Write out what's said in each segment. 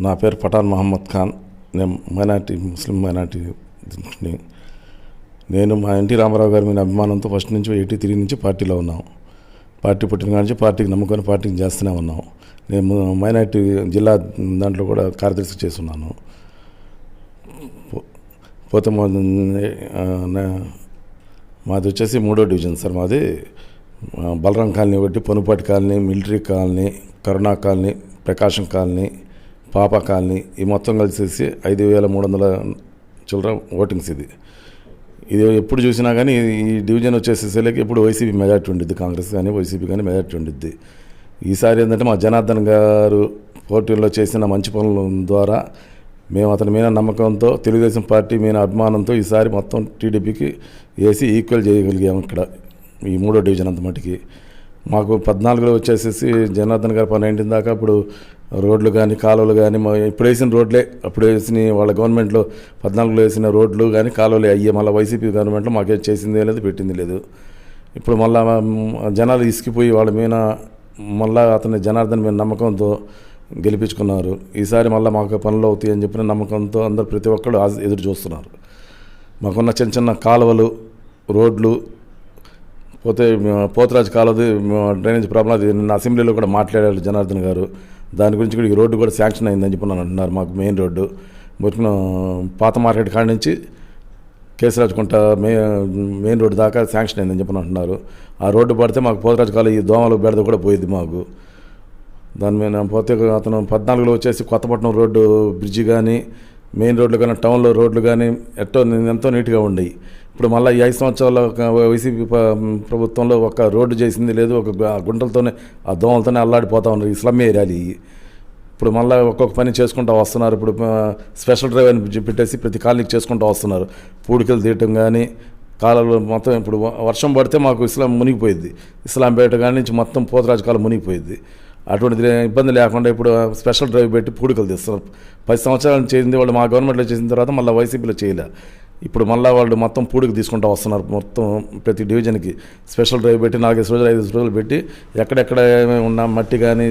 నా పేరు పఠాన్ మహమ్మద్ ఖాన్. నేను మైనార్టీ ముస్లిం మైనార్టీని నేను మా ఎన్టీ రామారావు గారి మీద అభిమానంతో ఫస్ట్ నుంచి ఎయిటీ త్రీ నుంచి పార్టీలో ఉన్నాం. పార్టీ పుట్టిన కాడి నుంచి పార్టీకి నమ్ముకొని పార్టీకి చేస్తూనే ఉన్నాం. నేను మైనార్టీ జిల్లా దాంట్లో కూడా కార్యదర్శి చేస్తున్నాను. పోతే మాది వచ్చేసి మూడో డివిజన్ సార్ మాది. ఆ, బలరాం కాలనీ ఒకటి Ponupati colony military colony Karuna colony Prakasam colony Papa colony ఈ మొత్తం కలిసేసి ఐదు వేల మూడు వందల చిల్లర ఓటింగ్స్ ఇది. ఇది ఎప్పుడు చూసినా కానీ ఈ డివిజన్ వచ్చేసేసరికి ఎప్పుడు వైసీపీ మెజార్టీ ఉండిద్ది కాంగ్రెస్ కానీ వైసీపీ కానీ మెజార్టీ ఉండిద్ది. ఈసారి ఏంటంటే మా జనార్దన్ గారు పోటీల్లో చేసిన మంచి పనుల ద్వారా మేము అతని మీద నమ్మకంతో తెలుగుదేశం పార్టీ మీద అభిమానంతో ఈసారి మొత్తం టీడీపీకి వేసి ఈక్వల్ చేయగలిగాము ఇక్కడ ఈ మూడో డివిజన్ అంత మటుకి. మాకు పద్నాలుగులో వచ్చేసేసి జనార్దన్ గారు పన్నెండు దాకా ఇప్పుడు రోడ్లు కానీ కాలువలు కానీ మా ఇప్పుడు వేసిన రోడ్లే అప్పుడు వేసిన వాళ్ళ గవర్నమెంట్లో పద్నాలుగులో వేసిన రోడ్లు కానీ కాలువలే అయ్యే మళ్ళీ వైసీపీ గవర్నమెంట్లో మాకేం చేసిందే లేదు పెట్టింది లేదు. ఇప్పుడు మళ్ళా జనాలు ఇసుకిపోయి వాళ్ళ మీద మళ్ళా అతని జనార్దన్ మీద నమ్మకంతో గెలిపించుకున్నారు. ఈసారి మళ్ళీ మాకు పనులు అవుతాయి అని చెప్పిన నమ్మకంతో అందరు ప్రతి ఒక్కళ్ళు ఎదురు చూస్తున్నారు. మాకున్న చిన్న చిన్న కాలువలు రోడ్లు పోతే పోతరాజు కాలువది డ్రైనేజ్ ప్రాబ్లం అది నిన్న అసెంబ్లీలో కూడా మాట్లాడారు జనార్దన్ గారు. దాని గురించి కూడా ఈ రోడ్డు కూడా శాంక్షన్ అయిందని చెప్పి నన్ను అంటున్నారు. మాకు మెయిన్ రోడ్డు. మురికిన పాత మార్కెట్ కాడ నుంచి కేసరాజుకుంట మే మెయిన్ రోడ్డు దాకా శాంక్షన్ అయిందని చెప్పి అంటున్నారు. ఆ రోడ్డు పడితే మాకు పోతరాజు కాలు ఈ దోమలు బెడద కూడా పోయింది మాకు. దాని మీద పోతే అతను పద్నాలుగులో వచ్చేసి కొత్తపట్నం రోడ్డు బ్రిడ్జి కానీ మెయిన్ రోడ్లు కానీ టౌన్లో రోడ్లు కానీ ఎట్టో ఎంతో నీట్గా ఉండేవి ఇప్పుడు మళ్ళీ ఈ ఐదు సంవత్సరాల వైసీపీ ప్రభుత్వంలో ఒక రోడ్డు చేసింది లేదు ఒక ఆ గుంటలతోనే ఆ దోమలతోనే అల్లాడిపోతూ ఉన్నారు ఈ స్లమ్ ఏరియాలు ఇప్పుడు మళ్ళీ ఒక్కొక్క పని చేసుకుంటూ వస్తున్నారు ఇప్పుడు స్పెషల్ డ్రైవ్ అని పెట్టేసి ప్రతి కాలనీకి చేసుకుంటూ వస్తున్నారు. పూడికలు తీయటం కానీ కాలంలో మొత్తం ఇప్పుడు వర్షం పడితే మాకు ఇస్లాం మునిగిపోయింది ఇస్లాంపేట కాడి నుంచి మొత్తం పోతరాజు కాలం మునిగిపోయింది అటువంటి ఇబ్బంది లేకుండా ఇప్పుడు స్పెషల్ డ్రైవ్ పెట్టి పూడికలు తీస్తున్నారు. పది సంవత్సరాలు చేసింది వాళ్ళు మా గవర్నమెంట్లో చేసిన తర్వాత మళ్ళీ వైసీపీలో చేయలే. ఇప్పుడు మళ్ళీ వాళ్ళు మొత్తం పూడికి తీసుకుంటూ వస్తున్నారు. మొత్తం ప్రతి డివిజన్కి స్పెషల్ డ్రైవ్ పెట్టి నాలుగైదు రోజులు ఐదు రోజులు పెట్టి ఎక్కడెక్కడ ఉన్న మట్టి కానీ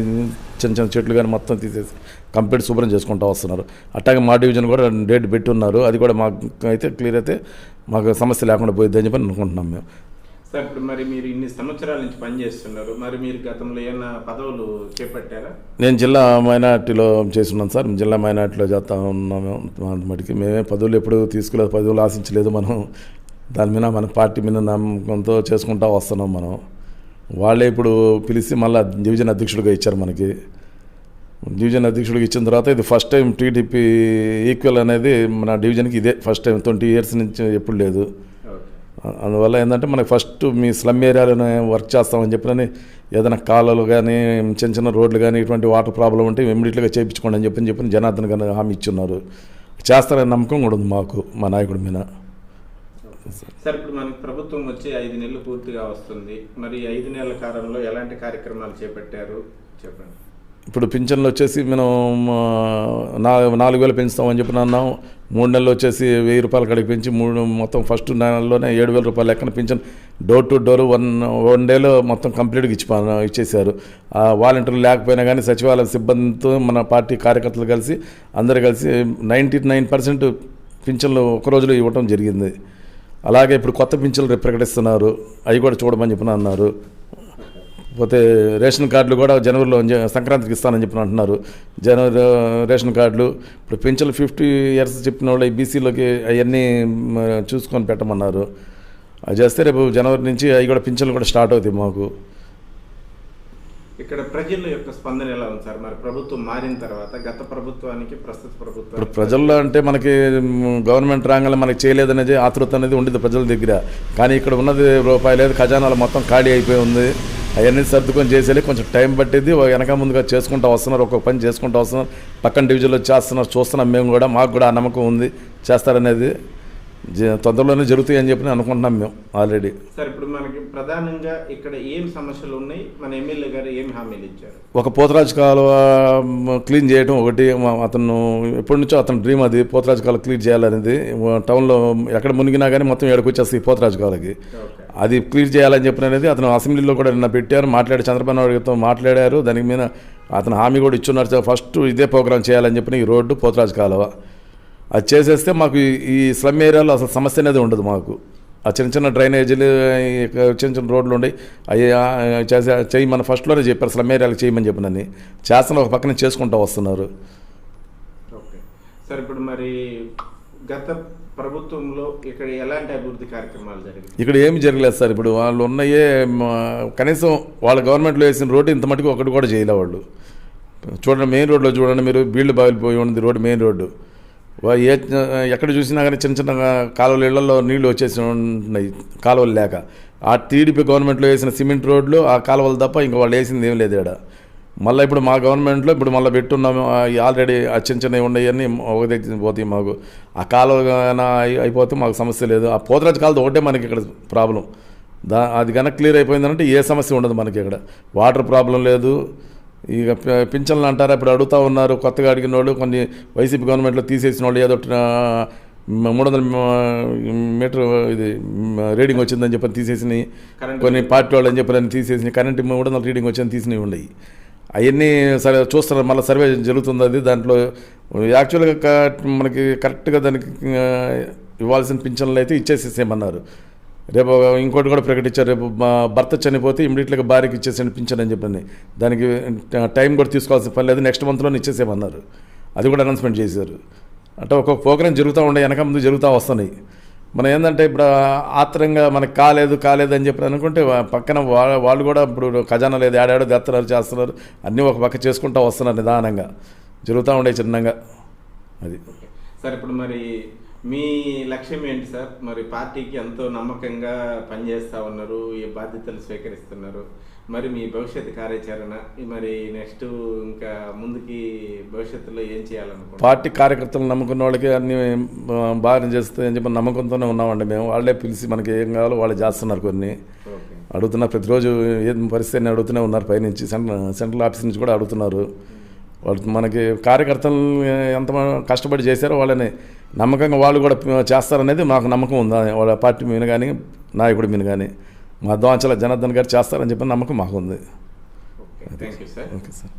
చిన్న చిన్న చెట్లు కానీ మొత్తం తీసేసి కంప్లీట్ శుభ్రం చేసుకుంటూ వస్తున్నారు. అట్లాగే మా డివిజన్ కూడా డేట్ పెట్టి ఉన్నారు. అది కూడా మాకు అయితే క్లియర్ అయితే మాకు సమస్య లేకుండా పోయిద్దని చెప్పి అనుకుంటున్నాం మేము. సార్ ఇప్పుడు మరి మీరు ఇన్ని సంవత్సరాల నుంచి పనిచేస్తున్నారు మరి మీరు గతంలో ఏమైనా పదవులు చేపట్టారా? నేను జిల్లా మైనార్టీలో చేస్తున్నాను సార్. జిల్లా మైనార్టీలో చేస్తా ఉన్నాము మటుకి. మేమే పదవులు ఎప్పుడు తీసుకోలేదు పదవులు ఆశించలేదు మనం. దాని మీద మన పార్టీ మీద నమ్మకంతో చేసుకుంటా వస్తున్నాం మనం. వాళ్ళే ఇప్పుడు పిలిచి మళ్ళీ డివిజన్ అధ్యక్షుడిగా ఇచ్చారు మనకి. డివిజన్ అధ్యక్షుడికి ఇచ్చిన తర్వాత ఇది ఫస్ట్ టైం టీడీపీ ఈక్వల్ అనేది మన డివిజన్కి ఇదే ఫస్ట్ టైం. ట్వంటీ ఇయర్స్ నుంచి ఎప్పుడు లేదు. అందువల్ల ఏంటంటే మనకి ఫస్ట్ మీ స్లమ్ ఏరియాలోనే వర్క్ చేస్తామని చెప్పినని ఏదైనా కాలలు కానీ చిన్న చిన్న రోడ్లు కానీ ఇటువంటి వాటర్ ప్రాబ్లం ఉంటే ఇమ్మీడియట్గా చేయించుకోండి అని చెప్పి చెప్పిన జనార్దన్ గారు హామీ ఇచ్చున్నారు. చేస్తారనే నమ్మకం కూడా ఉంది మాకు మా నాయకుడి మీద. సార్ ఇప్పుడు మనకి ప్రభుత్వం వచ్చి ఐదు నెలలు పూర్తిగా వస్తుంది. మరి ఐదు నెలల కాలంలో ఎలాంటి కార్యక్రమాలు చేపట్టారు? చెప్పండి. ఇప్పుడు పింఛన్లు వచ్చేసి మనం నా నాలుగు వేలు పెంచుతామని చెప్పి అన్నాం మూడు నెలలు వచ్చేసి వెయ్యి రూపాయలు కడిగి పెంచి మూడు మొత్తం ఫస్ట్ నెలలోనే ఏడు వేల రూపాయలు లెక్కన pension door to door one one డేలో మొత్తం కంప్లీట్గా ఇచ్చి ఇచ్చేశారు. ఆ వాలంటీర్లు లేకపోయినా కానీ సచివాలయ సిబ్బందితో మన పార్టీ కార్యకర్తలు కలిసి అందరు కలిసి నైంటీ నైన్ పర్సెంట్ పింఛన్లు ఒక రోజులో ఇవ్వటం జరిగింది. అలాగే ఇప్పుడు కొత్త పింఛన్లు ప్రకటిస్తున్నారు. అవి కూడా చూడమని చెప్పిన అన్నారు. పోతే రేషన్ కార్డులు కూడా జనవరిలో సంక్రాంతికి ఇస్తానని చెప్పిన అంటున్నారు. జనవరి రేషన్ కార్డులు ఇప్పుడు పెన్షన్లు ఫిఫ్టీ ఇయర్స్ చెప్పిన వాళ్ళు బీసీలోకి అవన్నీ చూసుకొని పెట్టమన్నారు. అది చేస్తే రేపు జనవరి నుంచి అవి కూడా పింఛన్లు కూడా స్టార్ట్ అవుతాయి మాకు. ఇక్కడ ప్రజల యొక్క స్పందన ఎలా ఉంది సార్? మరి ప్రభుత్వం మారిన తర్వాత గత ప్రభుత్వానికి ప్రస్తుత ఇప్పుడు ప్రభుత్వానికి ప్రజల్లో అంటే మనకి గవర్నమెంట్ రాగానే మనకి చేయలేదనేది ఆతృత అనేది ఉండేది ప్రజల దగ్గర. కానీ ఇక్కడ ఉన్నది రూపాయి లేదు ఖజానాలు మొత్తం ఖాళీ అయిపోయి ఉంది. అవన్నీ సర్దుకొని చేసేది కొంచెం టైం పట్టింది వెనక ముందుగా చేసుకుంటూ వస్తున్నారు. ఒక్కొక్క పని చేసుకుంటూ వస్తున్నారు. పక్కన డివిజన్లో చేస్తున్నారు. చూస్తున్నాం. మేము కూడా మాకు కూడా ఆ నమ్మకం ఉంది. చేస్తారనేది తొందరలోనే జరుగుతాయి అని చెప్పి అనుకుంటున్నాం మేము ఆల్రెడీ. సార్ ఇప్పుడు మనకి ప్రధానంగా ఇక్కడ ఏం సమస్యలు ఉన్నాయి? మన ఎమ్మెల్యే గారు ఏం హామీలు ఇచ్చారు? ఒక పోతరాజు కాలువ క్లీన్ చేయడం ఒకటి. అతను ఎప్పటి నుంచో అతను డ్రీమ్ అది. పోతరాజు కాలువ క్లీన్ చేయాలనేది. టౌన్లో ఎక్కడ మునిగినా కానీ మొత్తం ఎక్కడికి వచ్చేస్తాయి పోతరాజు కాలువకి. ఓకే. అది క్లియర్ చేయాలని చెప్పిన అనేది అతను అసెంబ్లీలో కూడా నిన్న పెట్టారు మాట్లాడి చంద్రబాబు నాయుడుతో మాట్లాడారు. దానికి మీద అతను హామీ కూడా ఇచ్చున్నారు ఫస్ట్ ఇదే ప్రోగ్రాం చేయాలని చెప్పిన ఈ రోడ్డు పోతరాజు కాలువ. అది చేసేస్తే మాకు ఈ- స్లమ్ ఏరియాలో అసలు సమస్య అనేది ఉండదు మాకు. ఆ చిన్న చిన్న డ్రైనేజీలు చిన్న చిన్న రోడ్లు ఉండి అవి ఆ, చేసే చేయమని ఫస్ట్లోనే చెప్పారు స్లమ్ ఏరియాలకు చేయమని చెప్పినని. చేస్తున్న ఒక పక్కన చేసుకుంటూ వస్తున్నారు. ఓకే. సార్ ఇప్పుడు మరి గత ప్రభుత్వంలో ఇక్కడ ఎలాంటి అభివృద్ధి కార్యక్రమాలు జరిగాయి? ఇక్కడ ఏమి జరగలేదు సార్. ఇప్పుడు వాళ్ళు ఉన్నాయే కనీసం వాళ్ళ గవర్నమెంట్లో వేసిన రోడ్డు ఇంత మటుకు ఒకటి కూడా చేయలే వాళ్ళు. చూడండి మెయిన్ రోడ్లో చూడండి మీరు బీళ్ళు బాగిలిపోయి ఉంది రోడ్డు మెయిన్ రోడ్డు. ఏ ఎక్కడ చూసినా కానీ చిన్న చిన్న కాలువల ఇళ్ళలో నీళ్ళు వచ్చేసి ఉన్నాయి కాలువలు లేక. ఆ టీడీపీ గవర్నమెంట్లో వేసిన సిమెంట్ రోడ్లు ఆ కాలువలు తప్ప ఇంకా వాళ్ళు వేసింది ఏం లేదు ఇక్కడ. మళ్ళీ ఇప్పుడు మా గవర్నమెంట్లో ఇప్పుడు మళ్ళీ పెట్టున్నాము ఆల్రెడీ ఆ చిన్న చిన్నవి ఉన్నాయన్నీ ఒక దగ్గర పోతాయి మాకు. ఆ కాలువ అయిపోతే మాకు సమస్య లేదు. ఆ పోతరాజు కాలువ ఒకటే మనకి ఇక్కడ ప్రాబ్లం. దా అది కనుక క్లియర్ అయిపోయిందంటే ఏ సమస్య ఉండదు మనకి ఇక్కడ. వాటర్ ప్రాబ్లం లేదు. ఇక పింఛన్లు అంటారా? ఇప్పుడు అడుగుతా ఉన్నారు కొత్తగా అడిగిన వాళ్ళు కొన్ని వైసీపీ గవర్నమెంట్లో తీసేసిన వాళ్ళు ఏదో మూడు వందల మీటర్ ఇది రీడింగ్ వచ్చిందని చెప్పని తీసేసినాయి. కొన్ని పార్టీ వాళ్ళు అని చెప్పని తీసేసి కరెంట్ మూడు వందల రీడింగ్ వచ్చిందని తీసినవి ఉన్నాయి అవన్నీ సరే చూస్తున్నారు మళ్ళీ సర్వే జరుగుతుంది అది దాంట్లో. యాక్చువల్గా క- మనకి కరెక్ట్గా దానికి ఇవ్వాల్సిన పింఛన్లు అయితే ఇచ్చేసేసేయమన్నారు. రేపు ఇంకోటి కూడా ప్రకటించారు రేపు మా భర్త చనిపోతే ఇమీడియట్గా భార్యకి ఇచ్చేసేయండి పింఛన్ అని చెప్పండి దానికి టైం కూడా తీసుకోవాల్సిన పని లేదు నెక్స్ట్ మంత్లోనే ఇచ్చేసేయమన్నారు. అది కూడా అనౌన్స్మెంట్ చేశారు. అంటే ఒక్కొక్క ప్రోగ్రామ్ జరుగుతూ ఉండే వెనక ముందు జరుగుతూ వస్తున్నాయి. మనం ఏంటంటే ఇప్పుడు ఆత్రంగా మనకు కాలేదు కాలేదు అని చెప్పి అనుకుంటే పక్కన వాళ్ళు కూడా ఇప్పుడు ఖజానా లేదు ఏడాడో దత్తనాలు చేస్తున్నారు. అన్నీ ఒక పక్క చేసుకుంటూ వస్తున్నారు నిదానంగా. జరుగుతూ ఉండే చిన్నంగా. అది. సార్ ఇప్పుడు మరి మీ లక్ష్యం ఏంటి సార్? మరి పార్టీకి ఎంతో నమ్మకంగా పనిచేస్తూ ఉన్నారు ఈ బాధ్యతలు స్వీకరిస్తున్నారు. మరి మీ భవిష్యత్తు కార్యాచరణ మరి నెక్స్ట్ ఇంకా ముందుకి భవిష్యత్తులో ఏం చేయాలనుకుంటున్నారు? పార్టీ కార్యకర్తలు నమ్ముకున్న వాళ్ళకి అన్ని ఆ, బాగా చేస్తాయని చెప్పి నమ్మకంతోనే ఉన్నామండి మేము. వాళ్ళే పిలిచి మనకి ఏం కావాలో వాళ్ళు చేస్తున్నారు కొన్ని. అడుగుతున్నారు ప్రతిరోజు ఏం పరిస్థితి అడుగుతూనే ఉన్నారు పైనుంచి. సెంట్రల్ సెంట్రల్ ఆఫీస్ నుంచి కూడా అడుగుతున్నారు. వాళ్ళు మనకి కార్యకర్తలు ఎంత కష్టపడి చేశారో వాళ్ళని నమ్మకంగా వాళ్ళు కూడా చేస్తారనేది మాకు నమ్మకం ఉంది? వాళ్ళ పార్టీ మీద కానీ నాయకుడి మీద కానీ. మా దోంచల జనార్దన్ గారు చేస్తారని చెప్పి నమ్మకం మాకు ఉంది okay thank you sir okay sir